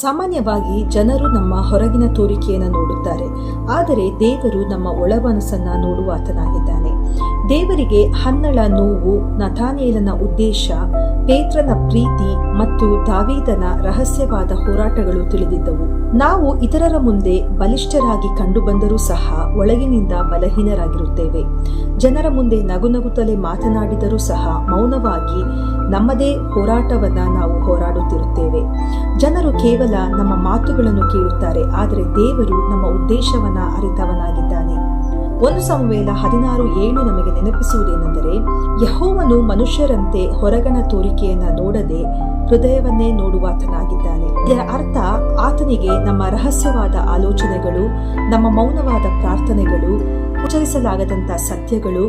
ಸಾಮಾನ್ಯವಾಗಿ ಜನರು ನಮ್ಮ ಹೊರಗಿನ ತೋರಿಕೆಯನ್ನು ನೋಡುತ್ತಾರೆ. ಆದರೆ ದೇವರು ನಮ್ಮ ಒಳಮನಸ್ಸನ್ನ ನೋಡುವಾತನಾಗಿದ್ದಾನೆ ದೇವರಿಗೆ ಹನ್ನಳ ನೋವು ನಥಾನೇಲನ ಉದ್ದೇಶ, ಪೇತ್ರನ ಪ್ರೀತಿ ಮತ್ತು ದಾವೀದನ ರಹಸ್ಯವಾದ ಹೋರಾಟಗಳು ತಿಳಿದಿದ್ದವು. ನಾವು ಇತರರ ಮುಂದೆ ಬಲಿಷ್ಠರಾಗಿ ಕಂಡುಬಂದರೂ ಸಹ ಒಳಗಿನಿಂದ ಬಲಹೀನರಾಗಿರುತ್ತೇವೆ. ಜನರ ಮುಂದೆ ನಗುನಗುತ್ತಲೇ ಮಾತನಾಡಿದರೂ ಸಹ ಮೌನವಾಗಿ ನಮ್ಮದೇ ಹೋರಾಟವನ್ನ ನಾವು ಹೋರಾಡುತ್ತಿರುತ್ತೇವೆ. ಜನರು ಕೇವಲ ನಮ್ಮ ಮಾತುಗಳನ್ನು ಕೇಳುತ್ತಾರೆ, ಆದರೆ ದೇವರು ನಮ್ಮ ಉದ್ದೇಶವನ್ನ ಅರಿತವನಾಗಿದ್ದಾನೆ. ಒಂದು ಸಮಯದ ಹದಿನಾರು ಏಳು ನಮಗೆ ನೆನಪಿಸುವುದೇನೆಂದರೆ, ಯಹೋವನು ಮನುಷ್ಯರಂತೆ ಹೊರಗಣ ತೋರಿಕೆಯನ್ನು ನೋಡದೆ ಹೃದಯವನ್ನೇ ನೋಡುವಾತನಾಗಿದ್ದಾನೆ. ಇದರ ಅರ್ಥ, ಆತನಿಗೆ ನಮ್ಮ ರಹಸ್ಯವಾದ ಆಲೋಚನೆಗಳು, ನಮ್ಮ ಮೌನವಾದ ಪ್ರಾರ್ಥನೆಗಳು, ಉಚ್ಚರಿಸಲಾಗದಂತ ಸತ್ಯಗಳು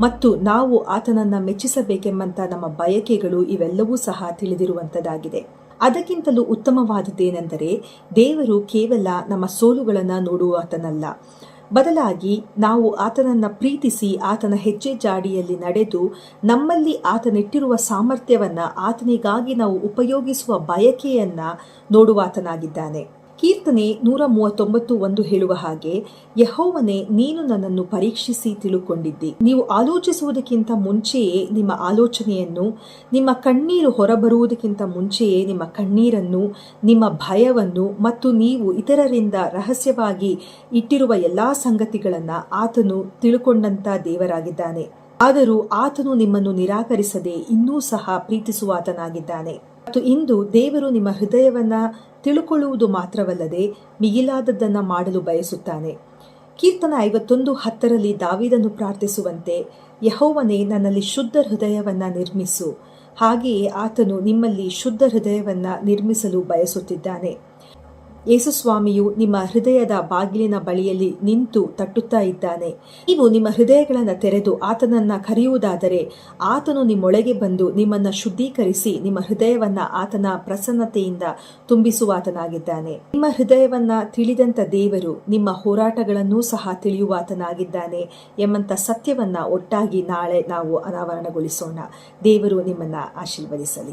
ಮತ್ತು ನಾವು ಆತನನ್ನ ಮೆಚ್ಚಿಸಬೇಕೆಂಬಂತ ನಮ್ಮ ಬಯಕೆಗಳು ಇವೆಲ್ಲವೂ ಸಹ ತಿಳಿದಿರುವಂತದಾಗಿದೆ ಅದಕ್ಕಿಂತಲೂ ಉತ್ತಮವಾದದ್ದೇನೆಂದರೆ, ದೇವರು ಕೇವಲ ನಮ್ಮ ಸೋಲುಗಳನ್ನು ನೋಡುವಾತನಲ್ಲ. ಬದಲಾಗಿ ನಾವು ಆತನನ್ನ ಪ್ರೀತಿಸಿ ಆತನ ಹೆಜ್ಜೆ ಜಾಡಿಯಲ್ಲಿ ನಡೆದು ನಮ್ಮಲ್ಲಿ ಆತನಿಟ್ಟಿರುವ ಸಾಮರ್ಥ್ಯವನ್ನ ಆತನಿಗಾಗಿ ನಾವು ಉಪಯೋಗಿಸುವ ಬಯಕೆಯನ್ನ ನೋಡುವಾತನಾಗಿದ್ದಾನೆ. ಕೀರ್ತನೆ ನೂರ ಮೂವತ್ತೊಂಬತ್ತು ಒಂದು ಹೇಳುವ ಹಾಗೆ, ಯಹೋವನೇ, ನೀನು ನನ್ನನ್ನು ಪರೀಕ್ಷಿಸಿ ತಿಳುಕೊಂಡಿದ್ದಿ. ನೀವು ಆಲೋಚಿಸುವುದಕ್ಕಿಂತ ಮುಂಚೆಯೇ ನಿಮ್ಮ ಆಲೋಚನೆಯನ್ನು, ನಿಮ್ಮ ಕಣ್ಣೀರು ಹೊರಬರುವುದಕ್ಕಿಂತ ಮುಂಚೆಯೇ ನಿಮ್ಮ ಕಣ್ಣೀರನ್ನು, ನಿಮ್ಮ ಭಯವನ್ನು ಮತ್ತು ನೀವು ಇತರರಿಂದ ರಹಸ್ಯವಾಗಿ ಇಟ್ಟಿರುವ ಎಲ್ಲಾ ಸಂಗತಿಗಳನ್ನು ಆತನು ತಿಳುಕೊಂಡಂತ ದೇವರಾಗಿದ್ದಾನೆ. ಆದರೂ ಆತನು ನಿಮ್ಮನ್ನು ನಿರಾಕರಿಸದೆ ಇನ್ನೂ ಸಹ ಪ್ರೀತಿಸುವಾತನಾಗಿದ್ದಾನೆ. ಮತ್ತು ಇಂದು ದೇವರು ನಿಮ್ಮ ಹೃದಯವನ್ನ ತಿಳುಕೊಳ್ಳುವುದು ಮಾತ್ರವಲ್ಲದೆ ಮಿಗಿಲಾದದ್ದನ್ನ ಮಾಡಲು ಬಯಸುತ್ತಾನೆ. ಕೀರ್ತನ ಐವತ್ತೊಂದು ಹತ್ತರಲ್ಲಿ ದಾವಿದನ್ನು ಪ್ರಾರ್ಥಿಸುವಂತೆ ಯಹೋವನೇ ನನ್ನಲ್ಲಿ ಶುದ್ಧ ಹೃದಯವನ್ನ ನಿರ್ಮಿಸು. ಹಾಗೆಯೇ ಆತನು ನಿಮ್ಮಲ್ಲಿ ಶುದ್ಧ ಹೃದಯವನ್ನ ನಿರ್ಮಿಸಲು ಬಯಸುತ್ತಿದ್ದಾನೆ. ಯೇಸುಸ್ವಾಮಿಯು ನಿಮ್ಮ ಹೃದಯದ ಬಾಗಿಲಿನ ಬಳಿಯಲ್ಲಿ ನಿಂತು ತಟ್ಟುತ್ತಾ ಇದ್ದಾನೆ. ನೀವು ನಿಮ್ಮ ಹೃದಯಗಳನ್ನು ತೆರೆದು ಆತನನ್ನ ಕರೆಯುವುದಾದರೆ ಆತನು ನಿಮ್ಮೊಳಗೆ ಬಂದು ನಿಮ್ಮನ್ನ ಶುದ್ಧೀಕರಿಸಿ ನಿಮ್ಮ ಹೃದಯವನ್ನ ಆತನ ಪ್ರಸನ್ನತೆಯಿಂದ ತುಂಬಿಸುವಾತನಾಗಿದ್ದಾನೆ. ನಿಮ್ಮ ಹೃದಯವನ್ನ ತಿಳಿದಂತ ದೇವರು ನಿಮ್ಮ ಹೋರಾಟಗಳನ್ನೂ ಸಹ ತಿಳಿಯುವಾತನಾಗಿದ್ದಾನೆ ಎಂಬಂತ ಸತ್ಯವನ್ನ ಒಟ್ಟಾಗಿ ನಾಳೆ ನಾವು ಅನಾವರಣಗೊಳಿಸೋಣ. ದೇವರು ನಿಮ್ಮನ್ನ ಆಶೀರ್ವದಿಸಲಿ.